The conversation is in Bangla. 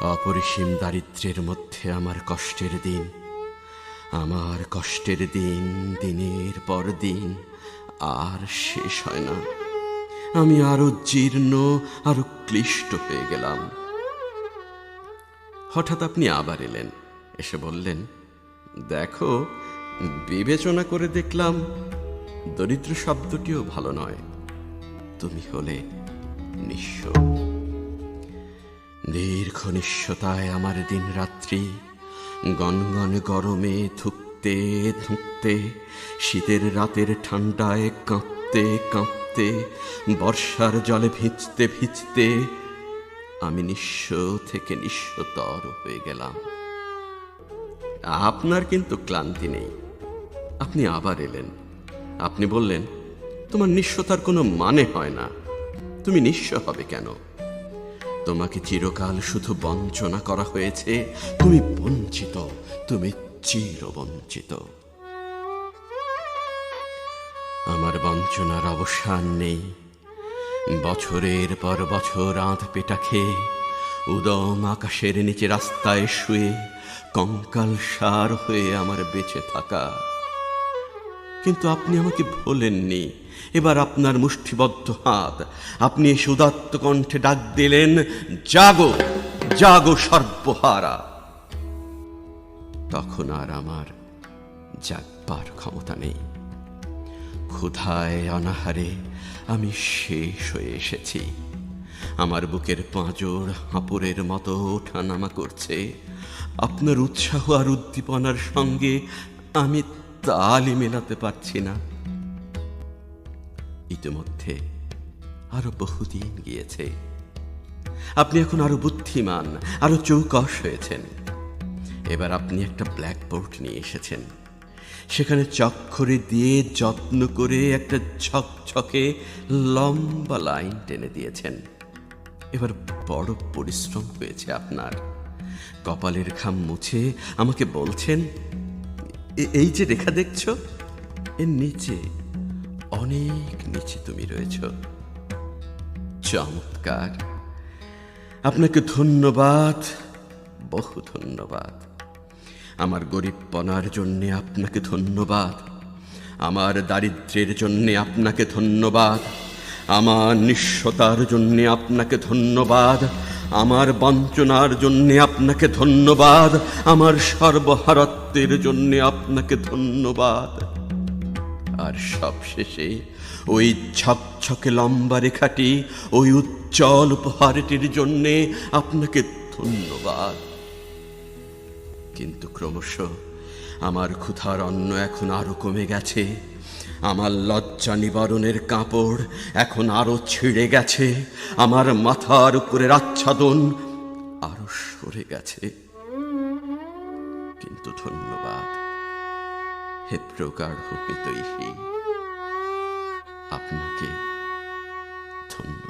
অপরিসীম দারিদ্র্যের মধ্যে আমার কষ্টের দিন, আমার কষ্টের দিন, দিনের পর দিন আর শেষ হয় না। আমি আরও জীর্ণ, আরও ক্লিষ্ট হয়ে গেলাম। হঠাৎ আপনি আবার এলেন, এসে বললেন, দেখো, বিবেচনা করে দেখলাম, দরিদ্র শব্দটিও ভালো নয়। তুমি হলে নিঃস্ব। দীর্ঘ নিঃস্বতায় আমার দিন রাত্রি গনগন গরমে থুকতে থুকতে, শীতের রাতের ঠান্ডায় কাঁপতে কাঁপতে, বর্ষার জলে ভিজতে ভিজতে আমি নিঃস্ব থেকে নিঃস্বতর হয়ে গেলাম। আপনার কিন্তু ক্লান্তি নেই। আপনি আবার এলেন। আপনি বললেন, তোমার নিঃস্বতার কোনো মানে হয় না। তুমি নিঃস্ব হবে কেন? তোমাকে চিরকাল শুধু বঞ্চনা করা হয়েছে। তুমি বঞ্চিত, তুমি চিরবঞ্চিত। আমার বঞ্চনার অবসান নেই। বছরের পর বছর আঁধ পেটা খেয়ে, উদম আকাশের নিচে রাস্তায় শুয়ে, কঙ্কাল সার হয়ে আমার বেঁচে থাকা কিন্তু আপনি আমাকে ভোলেননি। এবার আপনার মুষ্টিবদ্ধ হাত। আপনি এসে উদাত্ত কণ্ঠে ডাক দিলেন, জাগো জাগো সর্বহারা। তখন আর আমার জাগবার ক্ষমতা নেই। ক্ষুধায় অনাহারে আমি শেষ হয়ে এসেছি। আমার বুকের পাঁজর হাঁপুরের মতো ওঠানামা করছে। আপনার উৎসাহ আর উদ্দীপনার সঙ্গে আমি তালই মেলাতে পারছি না। ইতিমধ্যে আরও বহুদিন গিয়েছে। আপনি এখন আরও বুদ্ধিমান, আরও চৌকস হয়েছেন। এবার আপনি একটা ব্ল্যাকবোর্ড নিয়ে এসেছেন। সেখানে চক্ষরে দিয়ে যত্ন করে একটা ছকছকে লম্বা লাইন টেনে দিয়েছেন। এবার বড় পরিশ্রম হয়েছে আপনার। কপালের ঘাম মুছে আমাকে বলছেন "এ- এই যে রেখা দেখছ, এর নিচে অনেক নিচে তুমি রয়েছ। চমৎকার। আপনাকে ধন্যবাদ, বহু ধন্যবাদ। আমার গরিবপনার জন্যে আপনাকে ধন্যবাদ। আমার দারিদ্র্যের জন্যে আপনাকে ধন্যবাদ। আমার নিঃস্বতার জন্যে আপনাকে ধন্যবাদ। আমার বঞ্চনার জন্যে আপনাকে ধন্যবাদ, আমার সর্বহারত্বের জন্যে আপনাকে ধন্যবাদ। আর সবশেষে ওই ছকছকে লম্বা রেখাটি, ওই উজ্জ্বল উপহারটির জন্যে আপনাকে ধন্যবাদ। কিন্তু ক্রমশ আমার ক্ষুধার অন্ন এখন আরও কমে গেছে। আমার লজ্জা নিবারণের কাপড় এখন আরও ছিঁড়ে গেছে। আমার মাথার উপরের আচ্ছাদন আরও সরে গেছে। কিন্তু ধন্যবাদ, হে প্রকার হিতৈষী আপনাকে ধন্যবাদ।